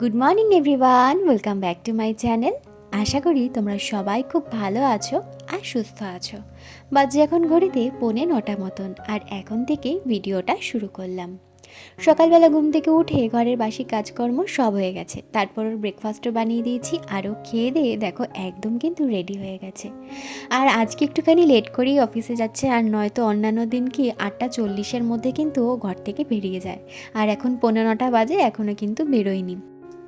Good morning everyone welcome back to my channel আশা করি তোমরা সবাই খুব ভালো আছো আর সুস্থ আছো। বাজে এখন ঘড়িতে পৌনে নটা মতন, আর এখন থেকে ভিডিওটা শুরু করলাম। সকালবেলা ঘুম থেকে উঠে ঘরের বাসি কাজকর্ম সব হয়ে গেছে। তারপর ওর ব্রেকফাস্টও বানিয়ে দিয়েছি আরও খেয়ে দিয়ে দেখো একদম কিন্তু রেডি হয়ে গেছে। আর আজকে একটুখানি লেট করেই অফিসে যাচ্ছে আর নয়তো অন্যান্য দিন কি আটটা চল্লিশের মধ্যে কিন্তু ও ঘর থেকে বেরিয়ে যায়। আর এখন পনেরোটা বাজে এখনও কিন্তু বেরোয়নি।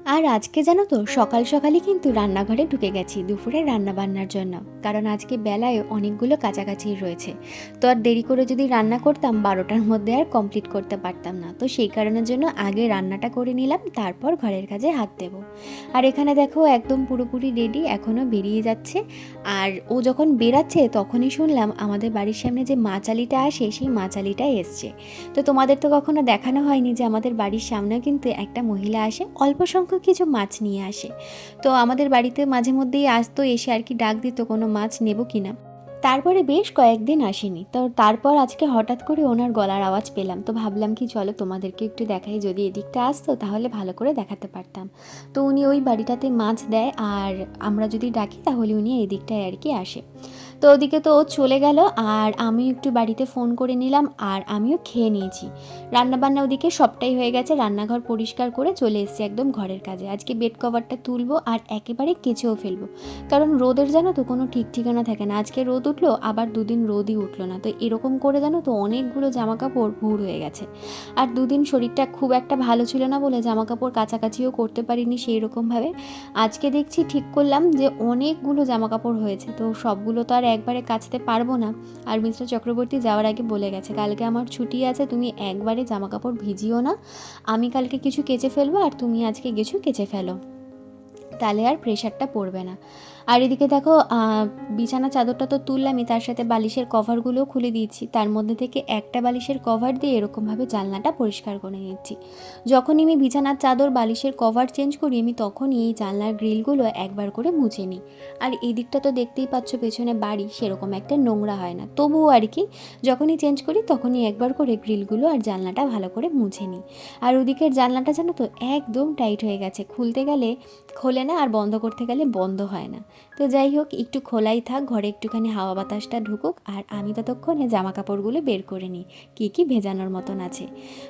আর আজকে জানো তো, সকাল সকালই কিন্তু রান্নাঘরে ঢুকে গেছি দুপুরে রান্না বান্নার জন্য। কারণ আজকে বেলায় অনেকগুলো কাছাকাছি রয়েছে। তো আর দেরি করে যদি রান্না করতাম, বারোটার মধ্যে আর কমপ্লিট করতে পারতাম না। তো সেই কারণের জন্য আগে রান্নাটা করে নিলাম, তারপর ঘরের কাজে হাত দেব। আর এখানে দেখো, একদম পুরোপুরি রেডি এখনও বেরিয়ে যাচ্ছে। আর ও যখন বেরাচ্ছে, তখনই শুনলাম আমাদের বাড়ির সামনে যে মাচালিটা আসে, সেই মাচালিটা এসছে। তো তোমাদের তো কখনো দেখানো হয়নি যে আমাদের বাড়ির সামনে কিন্তু একটা মহিলা আসে। অল্প সংখ্যক কিছু মাছ নিয়ে আসে। তো আমাদের বাড়িতে মাঝে মধ্যেই আসতো, এসে আর কি ডাক দিত কোনো মাছ নেব কিনা তারপরে বেশ কয়েকদিন আসেনি। তো তারপর আজকে হঠাৎ করে ওনার গলার আওয়াজ পেলাম। তো ভাবলাম কি চলো তোমাদেরকে একটু দেখাই, যদি এদিকটা আসতো তাহলে ভালো করে দেখাতে পারতাম। তো উনি ওই বাড়িটাতে মাছ দেয়, আর আমরা যদি ডাকি তাহলে উনি এদিকটায় আর কি আসে। তো ওদিকে তো ও চলে গেল আর আমি একটু বাড়িতে ফোন করে নিলাম আর আমিও খেয়ে নিয়েছি। রান্নাবান্না ওদিকে সবটাই হয়ে গেছে, রান্নাঘর পরিষ্কার করে চলে এসেছি একদম ঘরের কাজে। আজকে বেড কভারটা তুলবো আর একেবারে কেচেও ফেলব। কারণ রোদের জানো তো কোনো ঠিক ঠিকানা থাকে না। আজকে রোদ উঠল, আবার দুদিন রোদই উঠল না। তো এরকম করে জানো তো অনেকগুলো জামা কাপড় ভুর হয়ে গেছে। আর দুদিন শরীরটা খুব একটা ভালো ছিল না বলে জামা কাপড় কাছাকাছিও করতে পারিনি সেই রকমভাবে আজকে দেখছি ঠিক করলাম যে অনেকগুলো জামা কাপড় হয়েছে। তো সবগুলো তো আর একবারে কাচতে পারব না। আর মিস্টার চক্রবর্তী যাওয়ার আগে বলে গেছে, কালকে আমার ছুটি আছে, তুমি একবারে জামা কাপড় ভিজিও না। আমি কালকে কিছু কেচে ফেলব আর তুমি আজকে কিছু কেচে ফেলো। তাহলে আর প্রেশারটা পড়বে না। আর এদিকে দেখো বিছানা চাদরটা তো তুললামই তার সাথে বালিশের কভারগুলোও খুলে দিয়েছি। তার মধ্যে থেকে একটা বালিশের কভার দিয়ে এরকমভাবে জানলাটা পরিষ্কার করে নিচ্ছি। যখনই আমি বিছানার চাদর, বালিশের কভার চেঞ্জ করি, আমি তখনই এই জানলার গ্রিলগুলো একবার করে মুছে নিই। আর এই দিকটা তো দেখতেই পাচ্ছ, পেছনে বাড়ি, সেরকম একটা নোংরা হয় না। তবুও আর কি, যখনই চেঞ্জ করি, তখনই একবার করে গ্রিলগুলো আর জানলাটা ভালো করে মুছে নিই। আর ওদিকের জানলাটা জানো তো, একদম টাইট হয়ে গেছে। খুলতে গেলে খোলে না, আর বন্ধ করতে গেলে বন্ধ হয় না। তো যাই হোক, একটু খোলাই থাক, ঘরে একটুখানি হাওয়া বাতাসটা ঢুকুক আর আমি ততক্ষণে জামা কাপড়গুলো বের করে নিই, কী কী ভেজানোর মতন আছে।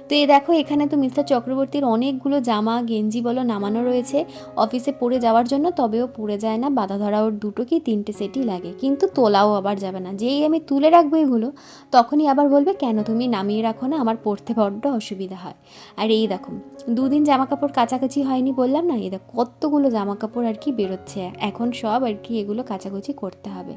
তো এই দেখো, এখানে তো মিস্টার চক্রবর্তীর অনেকগুলো জামা, গেঞ্জি বলো নামানো রয়েছে। অফিসে পরে যাওয়ার জন্য তবেও পরে যায় না, বাধা ধরা ওর দুটো কি তিনটে সেটই লাগে। কিন্তু তোলাও আবার যাবে না, যেই আমি তুলে রাখব এগুলো, তখনই আবার বলবে, কেন তুমি নামিয়ে রাখো না? আমার পরতে বড্ড অসুবিধা হয়। আর এই দেখো, দুদিন জামা কাপড় কাছাকাছি হয়নি বললাম না? এই দেখো, কতগুলো জামা কাপড় আর কি বেরোচ্ছে, এখন সব আর কি এগুলো কাচাকুচি করতে হবে।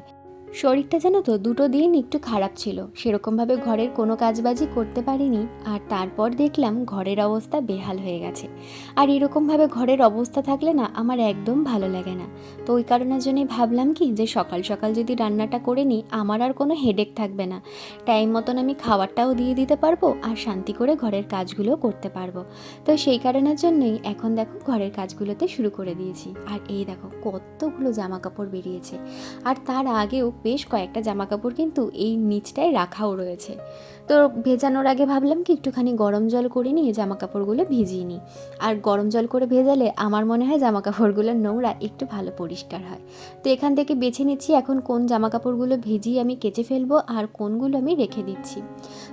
শরীরটা যেন তো দুটো দিন একটু খারাপ ছিল। সেরকমভাবে ঘরের কোনো কাজবাজি করতে পারিনি, আর তারপর দেখলাম ঘরের অবস্থা বেহাল হয়ে গেছে। আর এরকমভাবে ঘরের অবস্থা থাকলে না আমার একদম ভালো লাগে না। তো ওই কারণের জন্যই ভাবলাম কি যে সকাল সকাল যদি রান্নাটা করে নিই, আমার আর কোনো হেডেক থাকবে না। টাইম মতন আমি খাবারটাও দিয়ে দিতে পারব, আর শান্তি করে ঘরের কাজগুলোও করতে পারব। তো সেই কারণের জন্যই এখন দেখো ঘরের কাজগুলোতে শুরু করে দিয়েছি। আর এই দেখো কতগুলো জামা কাপড় বেরিয়েছে। আর তার আগেও বেশ কয়েকটা জামা কাপড় কিন্তু এই নিচটায় রাখাও রয়েছে। তো ভেজানোর আগে ভাবলাম কি একটুখানি গরম জল করে নিয়ে জামা কাপড়গুলো ভিজিয়ে নিই। আর গরম জল করে ভেজালে আমার মনে হয় জামা কাপড়গুলোর নোংরা একটু ভালো পরিষ্কার হয়। তো এখান থেকে বেছে নিচ্ছি এখন কোন জামা কাপড়গুলো ভিজিয়ে আমি কেচে ফেলব আর কোনগুলো আমি রেখে দিচ্ছি।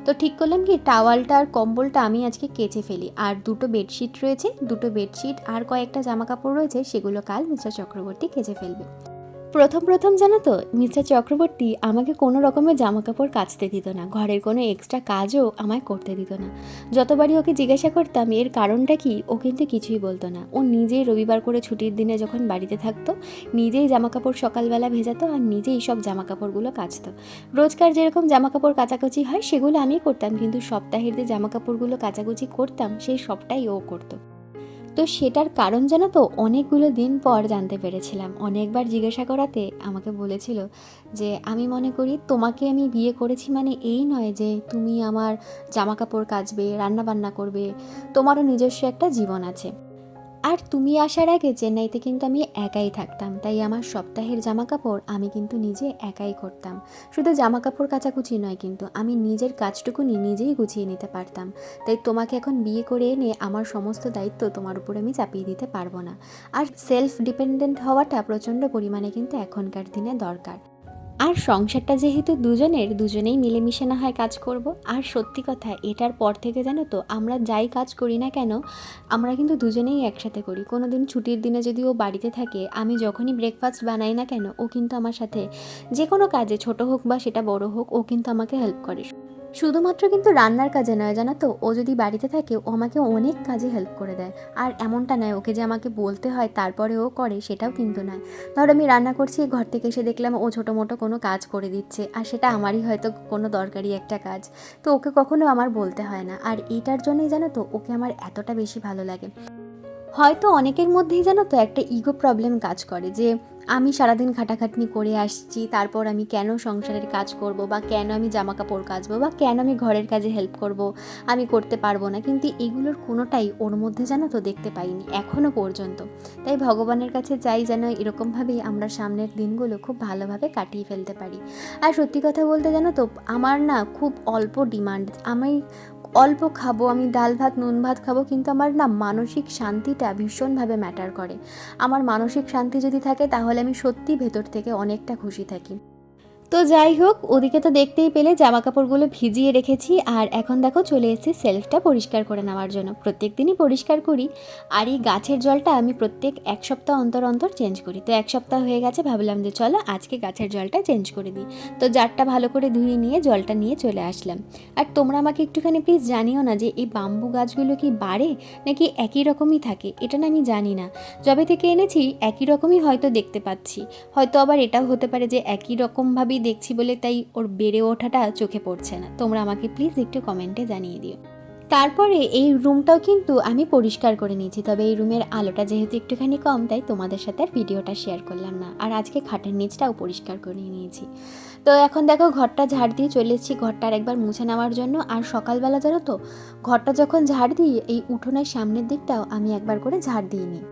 তো ঠিক করলাম কি টাওয়ালটা আর কম্বলটা আমি আজকে কেচে ফেলি। আর দুটো বেডশিট রয়েছে, দুটো বেডশিট আর কয়েকটা জামা কাপড় রয়েছে, সেগুলো কাল মিস্টার চক্রবর্তী কেচে ফেলবে। প্রথম প্রথম জানো তো, মিস্টার চক্রবর্তী আমাকে কোনো রকমের জামা কাপড় কাচতে দিত না। ঘরের কোনো এক্সট্রা কাজও আমায় করতে দিত না। যতবারই ওকে জিজ্ঞাসা করতাম, এর কারণটা কি? ও কিন্তু কিছুই বলতো না। ও নিজেই রবিবার করে ছুটির দিনে যখন বাড়িতে থাকতো, নিজেই জামা কাপড় সকালবেলা ভেজাতো আর নিজেই সব জামা কাপড়গুলো কাচতো। রোজকার যেরকম জামা কাপড় কাচাকুচি হয়, সেগুলো আমি করতাম। কিন্তু সপ্তাহের যে জামা কাপড়গুলো কাচাকুচি করতাম, সেই সবটাই ও করতো। তো সেটার কারণ জানো তো? অনেকগুলো দিন পর জানতে পেরেছিলাম। অনেকবার জিজ্ঞাসা করাতে আমাকে বলেছিল যে, আমি মনে করি তোমাকে আমি বিয়ে করেছি মানে এই নয় যে, তুমি আমার জামা কাপড় কাচবে, রান্নাবান্না করবে। তোমারও নিজস্ব একটা জীবন আছে। আর তুমি আসার আগে চেন্নাইতে কিন্তু আমি একাই থাকতাম, তাই আমার সপ্তাহের জামা কাপড় আমি কিন্তু নিজে একাই করতাম। শুধু জামা কাপড় কাচাকুচি নয় কিন্তু, আমি নিজের কাজটুকুনি নিজেই গুছিয়ে নিতে পারতাম। তাই তোমাকে এখন বিয়ে করে এনে আমার সমস্ত দায়িত্ব তোমার উপর আমি চাপিয়ে দিতে পারব না। আর সেলফ ডিপেন্ডেন্ট হওয়াটা প্রচণ্ড পরিমাণে কিন্তু এখনকার দিনে দরকার। আর সংসারটা যেহেতু দুজনের, দুজনেই মিলেমিশে না হয় কাজ করব। আর সত্যি কথা, এটার পর থেকে জানো তো, আমরা যাই কাজ করি না কেন, আমরা কিন্তু দুজনেই একসাথে করি। কোনো দিন ছুটির দিনে যদি ও বাড়িতে থাকে, আমি যখনই ব্রেকফাস্ট বানাই না কেন, ও কিন্তু আমার সাথে যে কোনো কাজে, ছোট হোক বা সেটা বড় হোক, ও কিন্তু আমাকে হেল্প করে। শুধুমাত্র কিন্তু রান্নার কাজে নয়, জানো তো? ও যদি বাড়িতে থাকে, ও আমাকে অনেক কাজে হেল্প করে দেয়। আর এমনটা নয়, ওকে যে আমাকে বলতে হয়, তারপরে ও করে, সেটাও কিন্তু নয়। ধর আমি রান্না করছি, ঘর থেকে এসে দেখলাম ও ছোটো মোটো কোনো কাজ করে দিচ্ছে, আর সেটা আমারই হয়তো কোনো দরকারি একটা কাজ। তো ওকে কখনো আমার বলতে হয় না। আর এইটার জন্যই জানো তো, ওকে আমার এতটা বেশি ভালো লাগে। হয়তো অনেকের মধ্যেই জানো তো একটা ইগো প্রবলেম কাজ করে, যে আমি সারাদিন খাটাখাটনি করে আসছি, তারপর আমি কেন সংসারের কাজ করব বা কেন আমি জামা কাপড় কাচবো বা কেন আমি ঘরের কাজে হেল্প করব, আমি করতে পারব না। কিন্তু এগুলোর কোনোটাই ওর মধ্যে যেন তো দেখতে পাইনি এখনও পর্যন্ত। তাই ভগবানের কাছে চাই যেন এরকমভাবেই আমরা সামনের দিনগুলো খুব ভালোভাবে কাটিয়ে ফেলতে পারি। আর সত্যি কথা বলতে জানো তো, আমার না খুব অল্প ডিমান্ড আমি অল্প খাব, আমি ডাল ভাত, নুন ভাত খাব, কিন্তু আমার না মানসিক শান্তিটা ভীষণভাবে ম্যাটার করে। আমার মানসিক শান্তি যদি থাকে তাহলে আমি সত্যি ভেতর থেকে অনেকটা খুশি থাকি। তো যাই হোক, ওদিকে তো দেখতেই পেলে জামা কাপড়গুলো ভিজিয়ে রেখেছি। আর এখন দেখো চলে এসেছি সেলফটা পরিষ্কার করে নেওয়ার জন্য। প্রত্যেক দিনই পরিষ্কার করি। আর এই গাছের জলটা আমি প্রত্যেক এক সপ্তাহ অন্তর অন্তর চেঞ্জ করি। তো এক সপ্তাহ হয়ে গেছে, ভাবলাম যে চলো আজকে গাছের জলটা চেঞ্জ করে দিই। তো জারটা ভালো করে ধুয়ে নিয়ে জলটা নিয়ে চলে আসলাম। আর তোমরা আমাকে একটুখানি প্লিজ জানিও না যে এই বাম্বু গাছগুলো কি বাড়ে নাকি একই রকমই থাকে? এটা না আমি জানি না। যবে থেকে এনেছি, একই রকমই হয়তো দেখতে পাচ্ছি। হয়তো আবার এটাও হতে পারে যে একই রকমভাবেই দেখছি বলে তাই ওর বেড়ে ওঠাটা চোখে পড়ছে না। তোমরা আমাকে প্লিজ একটু কমেন্টে জানিয়ে দিও। তারপরে এই রুমটাও কিন্তু আমি পরিষ্কার করে নিয়েছি, তবে এই রুমের আলোটা যেহেতু একটুখানি কম, তাই তোমাদের সাথে আর ভিডিওটা শেয়ার করলাম না। আর আজকে খাটের নিচটাও পরিষ্কার করে নিয়েছি। তো এখন দেখো ঘরটা ঝাড় দিয়ে চলে এসেছি ঘরটা আর একবার মুছে নেওয়ার জন্য। আর সকালবেলা জানো তো, ঘরটা যখন ঝাড় দিই, এই উঠোনের সামনের দিকটাও আমি একবার করে ঝাড় দিয়ে নিই।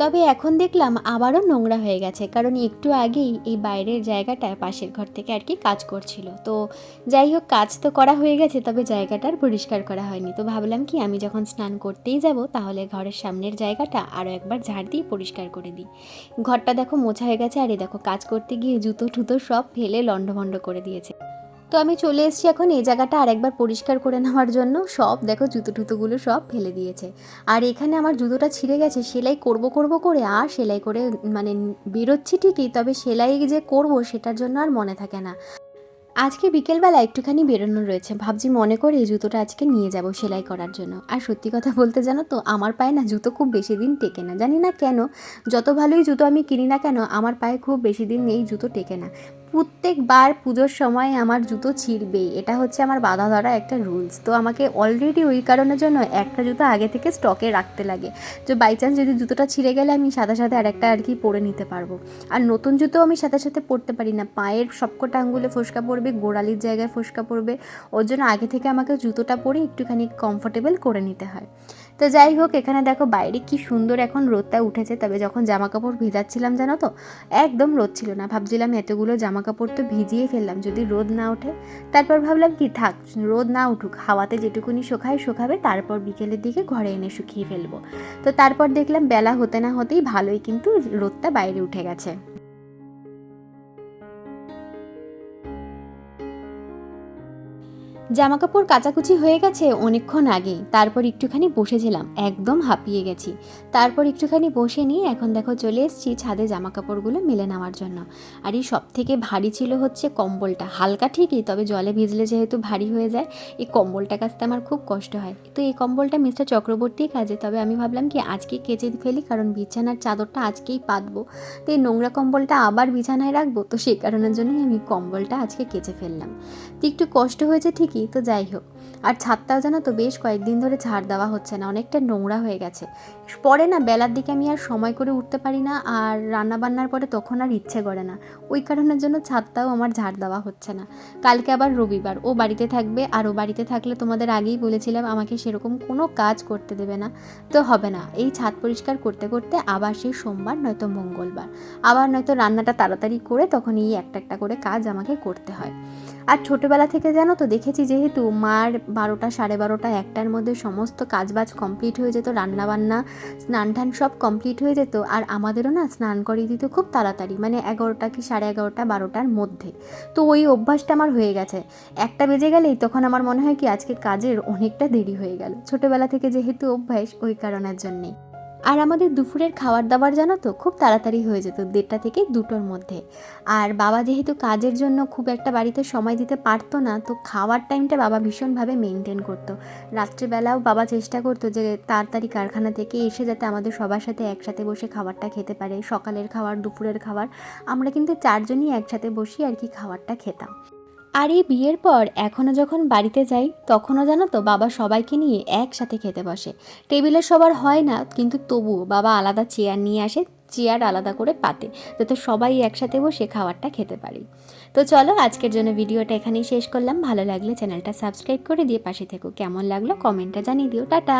তবে এখন দেখলাম আবারও নোংরা হয়ে গেছে, কারণ একটু আগেই এই বাইরের জায়গাটা পাশের ঘর থেকে আর কি কাজ করছিল। তো যাই হোক, কাজ তো করা হয়ে গেছে, তবে জায়গাটার পরিষ্কার করা হয়নি। তো ভাবলাম কি, আমি যখন স্নান করতেই যাব, তাহলে ঘরের সামনের জায়গাটা আরও একবার ঝাড় দিয়ে পরিষ্কার করে দিই। ঘরটা দেখো মোছা হয়ে গেছে, আর এই দেখো কাজ করতে গিয়ে জুতো টুতো সব ফেলে লণ্ডভণ্ড করে দিয়েছে। তো আমি চলে এসেছি এখন। এই জায়গাটা আরেকবার পরিষ্কার করে নেওয়ার জন্য। সব দেখো, জুতো টুতোগুলো সব ফেলে দিয়েছে। আর এখানে আমার জুতোটা ছিঁড়ে গেছে। সেলাই করব করব করে আর সেলাই করে মানে বেরোচ্ছি ঠিকই, তবে সেলাই যে করব সেটার জন্য আর মনে থাকে না। আজকে বিকেলবেলা একটুখানি বেরোনো রয়েছে। ভাবছি মনে করে এই জুতোটা আজকে নিয়ে যাব সেলাই করার জন্য। আর সত্যি কথা বলতে জানো তো, আমার পায়ে না জুতো খুব বেশি দিন টেকে না। জানি না কেন, যত ভালোই জুতো আমি কিনি না কেন, আমার পায়ে খুব বেশি দিন এই জুতো টেকে না। প্রত্যেকবার পুজোর সময় আমার জুতো ছিঁড়বেই। এটা হচ্ছে আমার বাধা ধরা একটা রুলস তো আমাকে অলরেডি ওই কারণের জন্য একটা জুতো আগে থেকে স্টকে রাখতে লাগে। তো বাই চান্স যদি জুতোটা ছিঁড়ে গেলে আমি সাথে সাথে আরেকটা আর কি পরে নিতে পারব। আর নতুন জুতো আমি সাথে সাথে পরতে পারি না। পায়ের সবকটা আঙ্গুলে ফোসকা পড়বে, গোড়ালির জায়গায় ফোসকা পড়বে। ওর জন্য আগে থেকে আমাকে জুতোটা পরে একটুখানি কমফোর্টেবল করে নিতে হয়। তো যাই হোক, এখানে দেখো বাইরে কি সুন্দর এখন রোদটা উঠেছে। তবে যখন জামা কাপড় ভেজাচ্ছিলাম, জানো তো, একদম রোদ ছিল না। ভাবছিলাম এতগুলো জামা কাপড় তো ভিজিয়ে ফেললাম, যদি রোদ না ওঠে। তারপর ভাবলাম কি, থাক, রোদ না উঠুক, হাওয়াতে যেটুকুনি শোকায়, শোকাবে, তারপর বিকেলের দিকে ঘরে এনে শুকিয়ে ফেলব। তো তারপর দেখলাম বেলা হতে না হতেই ভালোই কিন্তু রোদটা বাইরে উঠে গেছে। জামা কাপড় কাচাকুচি হয়ে গেছে অনেকক্ষণ আগেই। তারপর একটুখানি বসেছিলাম, একদম হাঁপিয়ে গেছি। তারপর একটুখানি বসে নিয়ে এখন দেখো চলে এসেছি ছাদে জামা কাপড়গুলো মেলে নেওয়ার জন্য। আর এই সব থেকে ভারী ছিল হচ্ছে কম্বলটা। হালকা ঠিকই, তবে জলে ভিজলে যেহেতু ভারী হয়ে যায়, এই কম্বলটা কাচতে আমার খুব কষ্ট হয়। তো এই কম্বলটা মিস্টার চক্রবর্তী কাজে, তবে আমি ভাবলাম কি আজকে কেচে ফেলি, কারণ বিছানার চাদরটা আজকেই পাতবো। তো এই নোংরা কম্বলটা আবার বিছানায় রাখব, তো সেই কারণের জন্যই আমি কম্বলটা আজকে কেচে ফেললাম। তো একটু কষ্ট হয়েছে ঠিকই তো যাই হোক। আর ছাদটাও জানো তো বেশ কয়েকদিন ধরে ছাড় দেওয়া হচ্ছে না, অনেকটা নোংরা হয়ে গেছে। পরে না বেলার দিকে আমি আর সময় করে উঠতে পারি না আর রান্না বান্নার পরে তখন আর ইচ্ছে করে না। ওই কারণের জন্য ছাদটাও আমার ঝাড় দেওয়া হচ্ছে না। কালকে আবার রবিবার। ও বাড়িতে থাকবে আর ও বাড়িতে থাকলে তোমাদের আগেই বলেছিলাম আমাকে সেরকম কোনো কাজ করতে দেবে না। তো হবে না। এই ছাদ পরিষ্কার করতে করতে আবার সেই সোমবার নয়তো মঙ্গলবার। আবার নয়তো রান্নাটা তাড়াতাড়ি করে তখন এই একটা একটা করে কাজ আমাকে করতে হয়। আর ছোটোবেলা থেকে জানো তো দেখেছি যেহেতু মার বারোটা সাড়ে বারোটা একটার মধ্যে সমস্ত কাজবাজ কমপ্লিট হয়ে যেত, রান্নাবান্না স্নান টান সব কমপ্লিট হয়ে যেত আর আমাদেরও না স্নান করিয়ে দিত খুব তাড়াতাড়ি মানে এগারোটা কি সাড়ে এগারোটা, বারোটার মধ্যে। তো ওই অভ্যাসটা আমার হয়ে গেছে। একটা বেজে গেলেই তখন আমার মনে হয় কি আজকে কাজের অনেকটা দেরি হয়ে গেল। ছোটোবেলা থেকে যেহেতু অভ্যাস, ওই কারণের জন্যেই। আর আমাদের দুপুরের খাবার দাবার জানো তো, খুব তাড়াতাড়ি হয়ে যেত দেড়টা থেকে দুটোর মধ্যে। আর বাবা যেহেতু কাজের জন্য খুব একটা বাড়িতে সময় দিতে পারতো না, তো খাওয়ার টাইমটা বাবা ভীষণভাবে মেনটেন করতো। রাত্রিবেলাও বাবা চেষ্টা করতো যে তাড়াতাড়ি কারখানা থেকে এসে যাতে আমাদের সবার সাথে একসাথে বসে খাবারটা খেতে পারে, সকালের খাবার, দুপুরের খাবার। আমরা কিন্তু চারজনই একসাথে বসি আর কি খাবারটা খেতাম। আর এই বিয়ের পর এখনও যখন বাড়িতে যাই, তখনও জানো তো বাবা সবাইকে নিয়ে একসাথে খেতে বসে। টেবিলে সবার হয় না, কিন্তু তবুও বাবা আলাদা চেয়ার নিয়ে আসে, চেয়ার আলাদা করে পাতে, যাতে সবাই একসাথে বসে খাবারটা খেতে পারি। তো চলো, আজকের জন্য ভিডিওটা এখানেই শেষ করলাম। ভালো লাগলে চ্যানেলটা সাবস্ক্রাইব করে দিয়ে পাশে থেকো। কেমন লাগল কমেন্টটা জানিয়ে দিও। টাটা!